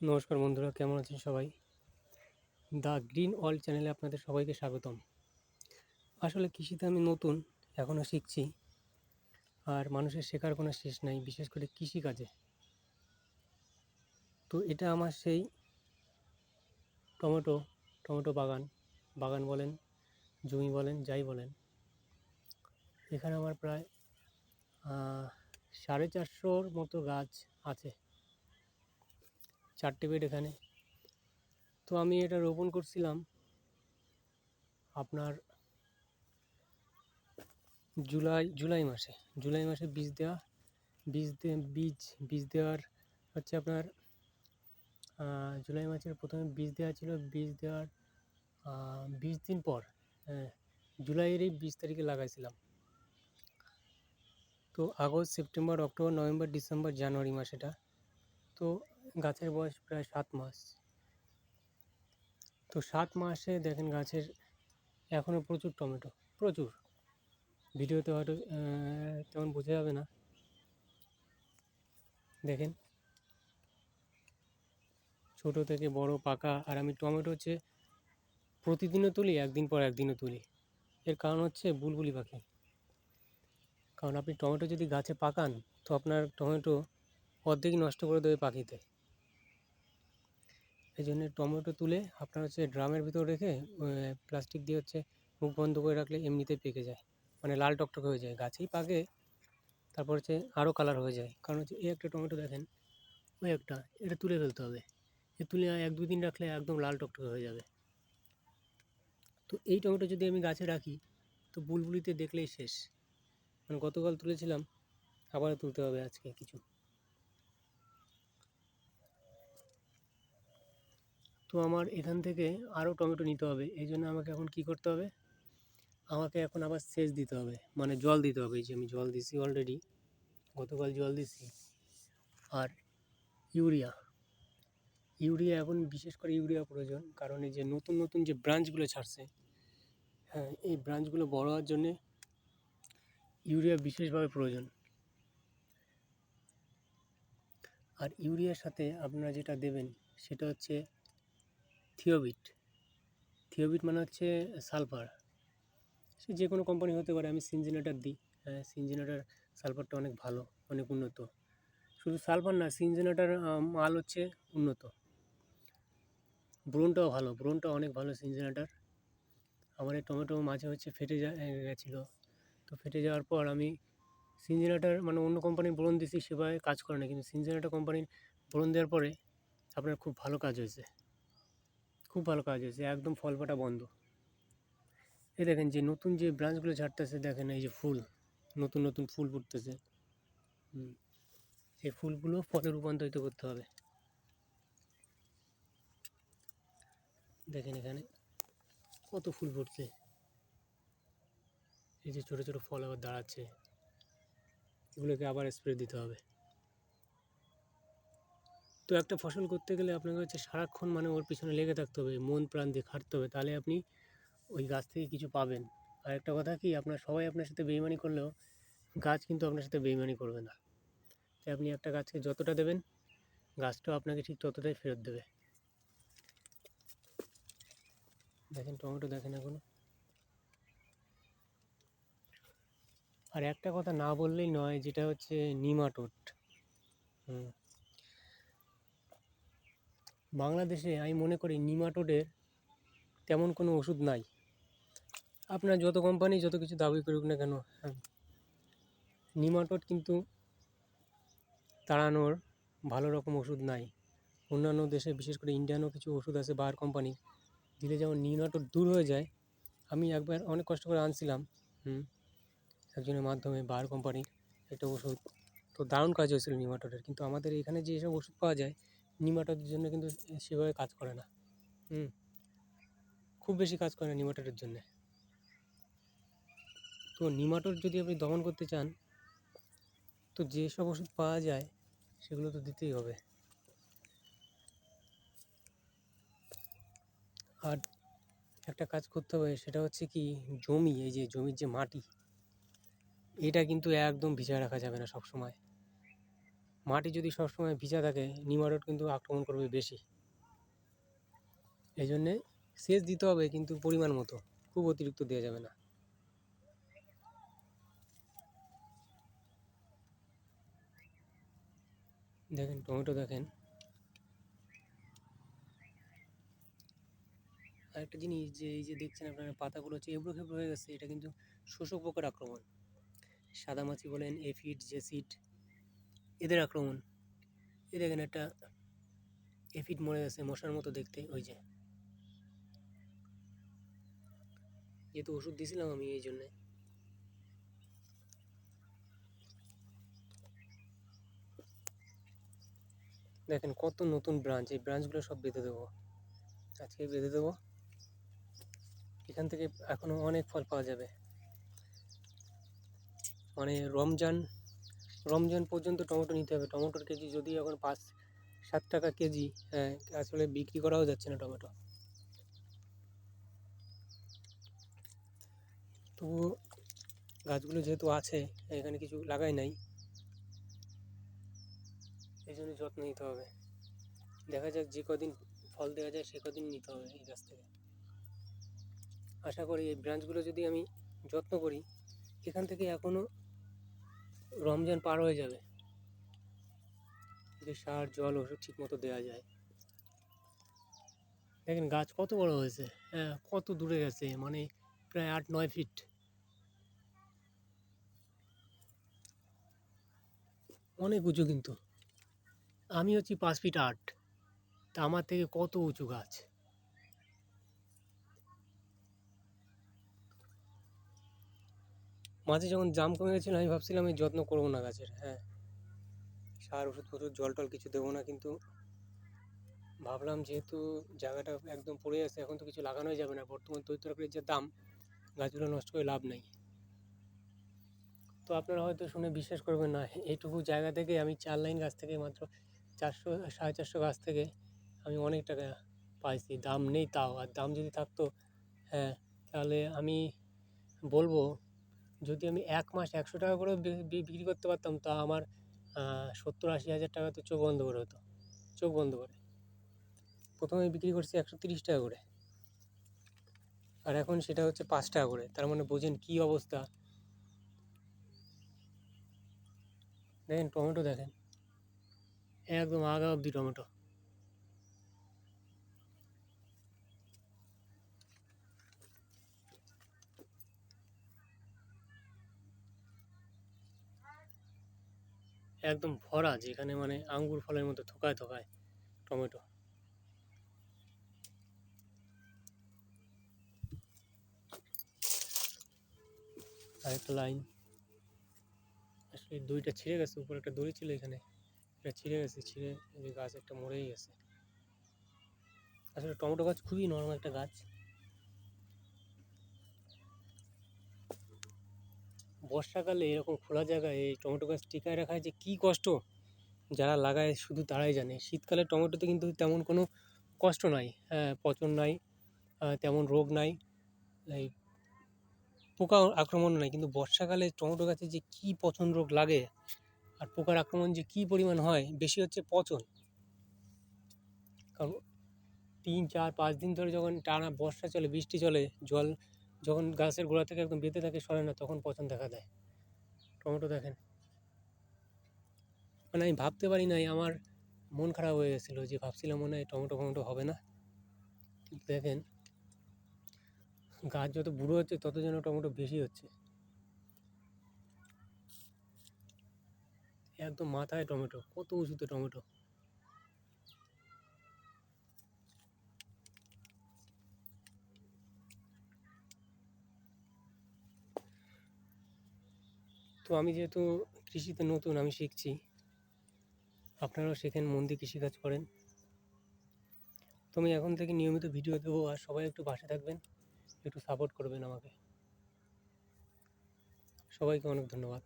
নমস্কার বন্ধুরা, কেমন আছেন সবাই? দ্য গ্রিন ওয়ার্ল্ড চ্যানেলে আপনাদের সবাইকে স্বাগতম। আসলে কৃষিতে আমি নতুন এখনও শিখছি, আর মানুষের শেখার কোনো শেষ নাই, বিশেষ করে কৃষিকাজে। তো এটা আমার সেই টমেটো টমেটো বাগান বাগান বলেন, জমি বলেন, যাই বলেন। এখানে আমার প্রায় সাড়ে চারশোর মতো গাছ আছে। চারটে বেড এখানে। তো আমি এটা রোপণ করছিলাম আপনার জুলাই জুলাই মাসে। জুলাই মাসে বীজ দেওয়া, বীজ বীজ বীজ দেওয়ার হচ্ছে আপনার জুলাই মাসের প্রথমে বীজ দেওয়া ছিল। বীজ দেওয়ার বিশ দিন পর হ্যাঁ জুলাইয়েরই বিশ তারিখে লাগাইছিলাম। তো August, September, October, November, December, January মাস এটা তো গাছের বয়স প্রায় সাত মাস। তো সাত মাসে দেখেন গাছের এখনও প্রচুর টমেটো, প্রচুর। ভিডিওতে হয়তো তেমন বোঝা যাবে না। দেখেন। ছোট থেকে বড়, পাকা, আর আমি টমেটো হচ্ছে প্রতিদিনও তুলি, একদিন পর একদিনও তুলি। এর কারণ হচ্ছে বুলবুলি পাখি। কারণ আপনি টমেটো যদি গাছে পাকান, তো আপনার টমেটো অর্ধেকই নষ্ট করে দেবে পাখিতে। এই জন্য টমেটো তুলে আপনার হচ্ছে ড্রামের ভিতর রেখে প্লাস্টিক দিয়ে হচ্ছে মুখ বন্ধ করে রাখলে এমনিতেই পেকে যায়। মানে লাল টকটকে হয়ে যায়। গাছেই পাকে, তারপর হচ্ছে আরও কালার হয়ে যায়। কারণ হচ্ছে এই একটা টমেটো দেখেন, ওই একটা, এটা তুলে ফেলতে হবে। এ তুলে এক দুই দিন রাখলে একদম লাল টকটকে হয়ে যাবে। তো এই টমেটো যদি আমি গাছে রাখি, তো বুলবুলিতে দেখলেই শেষ। মানে গতকাল তুলেছিলাম আবার তুলতে হবে আজকে কিছু। তো আমার এখান থেকে আরও টমেটো নিতে হবে। এই জন্য আমাকে এখন কি করতে হবে? আমাকে এখন আবার সেচ দিতে হবে। মানে জল দিতে হবে। এই যে আমি জল দিছি অলরেডি গতকাল জল দিছি। আর ইউরিয়া। ইউরিয়া এখন বিশেষ করে ইউরিয়া প্রয়োজন। কারণ এই যে নতুন নতুন যে ব্রাঞ্চগুলো ছাড়ছে হ্যাঁ এই ব্রাঞ্চগুলো বড় হওয়ার জন্যে ইউরিয়া বিশেষভাবে প্রয়োজন। আর ইউরিয়ার সাথে আপনারা যেটা দেবেন, সেটা হচ্ছে থিওবিট। থিওবিট মানে হচ্ছে সালফার। সে যে কোনো কোম্পানি হতে পারে, আমি সিনজিনেটার দিই। হ্যাঁ সিনজিনেটার সালফারটা অনেক ভালো, অনেক উন্নত। শুধু সালফার না, সিনজিনেটার মাল হচ্ছে উন্নত। ব্রোনটাও ভালো ব্রোনটা অনেক ভালো সিনজিনেটার। আমার এই টমেটো মাঝে হচ্ছে ফেটে যা গেছিল। তো ফেটে যাওয়ার পর আমি সিনজিনেটার মানে অন্য কোম্পানির ব্রোন দিছি সেভাবে কাজ করে না। কিন্তু সিনজিনেটার কোম্পানির ব্রোন দেওয়ার পরে আপনার খুব ভালো কাজ হয়েছে। খুব ভালো কাজ হয়েছে, একদম ফল ফাটা বন্ধ। এই দেখেন যে নতুন যে ব্রাঞ্চগুলো ছাড়তেছে দেখেন এই যে ফুল, নতুন নতুন ফুল ফুটতেছে। এই ফুলগুলো ফলে রূপান্তরিত করতে হবে। দেখেন এখানে কত ফুল ফুটছে। এই যে ছোটো ছোটো ফল আবার দাঁড়াচ্ছে। এগুলোকে আবার স্প্রে দিতে হবে। তো একটা ফসল করতে গেলে আপনাকে হচ্ছে সারাক্ষণ মানে ওর পিছনে লেগে থাকতে হবে, মন প্রাণ দিয়ে খাটতে হবে। তাহলে আপনি ওই গাছ থেকে কিছু পাবেন। আর একটা কথা কি, আপনার সবাই আপনার সাথে বেইমানি করলেও গাছ কিন্তু আপনার সাথে বেইমানি করবে না। তাই আপনি একটা গাছকে যতটা দেবেন, গাছটাও আপনাকে ঠিক ততটাই ফেরত দেবে। দেখেন টমেটো দেখেন এখনও। আর একটা কথা না বললেই নয়, যেটা হচ্ছে নিমাটোড। হুম। বাংলাদেশে আমি মনে করি নিমাটোডের তেমন কোনো ওষুধ নাই। আপনার যত কোম্পানি যত কিছু দাবি করুক না কেন হ্যাঁ নিমাটোড কিন্তু তাড়ানোর ভালো রকম ওষুধ নাই। অন্যান্য দেশে, বিশেষ করে ইন্ডিয়ানও কিছু ওষুধ আছে বার কোম্পানি দিলে যেমন নিমাটোড দূর হয়ে যায়। আমি একবার অনেক কষ্ট করে আনছিলাম, হুম, একজনের মাধ্যমে বার কোম্পানির একটা ওষুধ। তো দারুণ কাজ হয়েছিল নিমাটোডের। কিন্তু আমাদের এখানে যে সব ওষুধ পাওয়া যায় নিমাটোডের জন্য কিন্তু সেভাবে কাজ করে না। হুম। খুব বেশি কাজ করে না নিমাটোডের জন্যে। তো নিমাটোড যদি আপনি দমন করতে চান, তো যেসব ওষুধ পাওয়া যায়, সেগুলো তো দিতেই হবে। আর একটা কাজ করতে হবে, সেটা হচ্ছে কি, জমি, এই যে জমির যে মাটি, এটা কিন্তু একদম ভিজায় রাখা যাবে না সব সময় মাটি যদি সবসময় ভিজা থাকে নিমারড কিন্তু আক্রমণ করবে বেশি। এই জন্যে সেচ দিতে হবে কিন্তু পরিমাণ মতো, খুব অতিরিক্ত দেওয়া যাবে না। দেখেন, টমেটো দেখেন। আরেকটা জিনিস যে, এই যে দেখছেন আপনারা, পাতাগুলো হচ্ছে এবড়ো খেবড়ো হয়ে গেছে, এটা কিন্তু শোষক পোকার আক্রমণ। সাদামাছি বলেন, এফিড, জেসিড এদের আক্রমণ। এই দেখেন একটা এফিড মরে গেছে মশার মতো দেখতে, ওই যে। যেহেতু ওষুধ দিয়েছিলাম আমি এই জন্যে। দেখেন কত নতুন ব্রাঞ্চ, এই ব্রাঞ্চগুলো সব বেঁধে দেবো। আজকে বেঁধে দেবো। এখান থেকে এখনও অনেক ফল পাওয়া যাবে। মানে রমজান রমজান পর্যন্ত টমেটো নিতে হবে। টমেটোর কেজি যদি এখন পাঁচ, সাত টাকা কেজি হ্যাঁ আসলে বিক্রি করাও যাচ্ছে না টমেটো। তবুও গাছগুলো যেহেতু আছে, এখানে কিছু লাগাই নাই। এই জন্য যত্ন নিতে হবে। দেখা যাক যে কদিন ফল দেওয়া যায়, সে কদিন নিতে হবে এই গাছ থেকে। আশা করি এই ব্রাঞ্চগুলো যদি আমি যত্ন করি, এখান থেকে এখনও রমজান পার হয়ে যাবে। যদি সার, জল, ওষুধ ঠিক মতো দেওয়া যায়। দেখেন গাছ কত বড় হয়েছে। হ্যাঁ কত দূরে গেছে মানে প্রায় আট, নয় ফিট অনেক উঁচু কিন্তু। আমি হচ্ছি পাঁচ ফিট আট। তা আমার থেকে কত উঁচু গাছ? মাঝে যখন জাম কমে গেছিল, আমি ভাবছিলাম আমি যত্ন করব না গাছের হ্যাঁ। সার ওষুধ ফষুধ জল টল কিছু দেবো না, কিন্তু ভাবলাম যেহেতু জায়গাটা একদম পড়ে আছে এখন তো কিছু লাগানোই যাবে না। বর্তমান তৈতরকারির যে দাম, গাছগুলো নষ্ট করে লাভ নেই। তো আপনারা হয়তো শুনে বিশ্বাস করবেন না, এইটুকু জায়গা থেকে আমি চার লাইন গাছ থেকে মাত্র চারশো, সাড়ে চারশো গাছ থেকে আমি অনেক টাকা পাইছি, দাম নেই তাও। আর দাম যদি থাকতো হ্যাঁ তাহলে আমি বলব যদি আমি এক মাস একশো টাকা করে বিক্রি করতে পারতাম, তা আমার সত্তর আশি হাজার টাকা তো চোখ বন্ধ করে হতো। চোখ বন্ধ করে। প্রথমে বিক্রি করছি একশো তিরিশ টাকা করে। আর এখন সেটা হচ্ছে পাঁচ টাকা করে। তার মানে বোঝেন কী অবস্থা? দেখেন, টমেটো দেখেন। একদম আগা অবধি টমেটো। একদম ভরা, যেখানে মানে আঙ্গুর ফলের মতো থোকায় থোকায় টমেটো। আরেকটা লাইন। আসলে দড়িটা ছিঁড়ে গেছে, উপরে একটা দড়ি ছিল এখানে। এটা ছিঁড়ে গেছে, ছিঁড়ে গাছ একটা মরেই গেছে। আসলে টমেটো গাছ খুবই নরম একটা গাছ। বর্ষাকালে এরকম খোলা জায়গায় এই টমেটো গাছ টিকায় রাখা যে কী কষ্ট? যারা লাগায় শুধু তারাই জানে। শীতকালে টমেটোতে কিন্তু তেমন কোনো কষ্ট নাই। হ্যাঁ পচন নাই তেমন রোগ নাই। এই পোকা আক্রমণ নাই। কিন্তু বর্ষাকালে টমেটো গাছে যে কী পচন রোগ লাগে আর পোকার আক্রমণ যে কী পরিমাণ হয়, বেশি হচ্ছে পচন। কারণ তিন, চার, পাঁচ দিন ধরে যখন টানা বর্ষা চলে, বৃষ্টি চলে, জল যখন গাছের গোড়া থেকে একদম বেঁধে থাকে, সরে না, তখন পচন দেখা দেয়। টমেটো দেখেন। মানে আমি ভাবতে পারি নাই, আমার মন খারাপ হয়ে গেছিল যে ভাবছিলাম মনে হয় টমেটো ফমেটো হবে না। কিন্তু দেখেন, গাছ যত বুড়ো হচ্ছে, তত যেন টমেটো বেশি হচ্ছে। একদম মাথায় টমেটো, কত উঁচুতে টমেটো। আমি যেহেতু কৃষিতে নতুন আমি শিখছি, আপনারাও শেখেন, মন দিয়ে কৃষিকাজ করেন। তো আমি এখন থেকে নিয়মিত ভিডিও দেবো আর সবাই একটু পাশে থাকবেন, একটু সাপোর্ট করবেন আমাকে। সবাইকে অনেক ধন্যবাদ।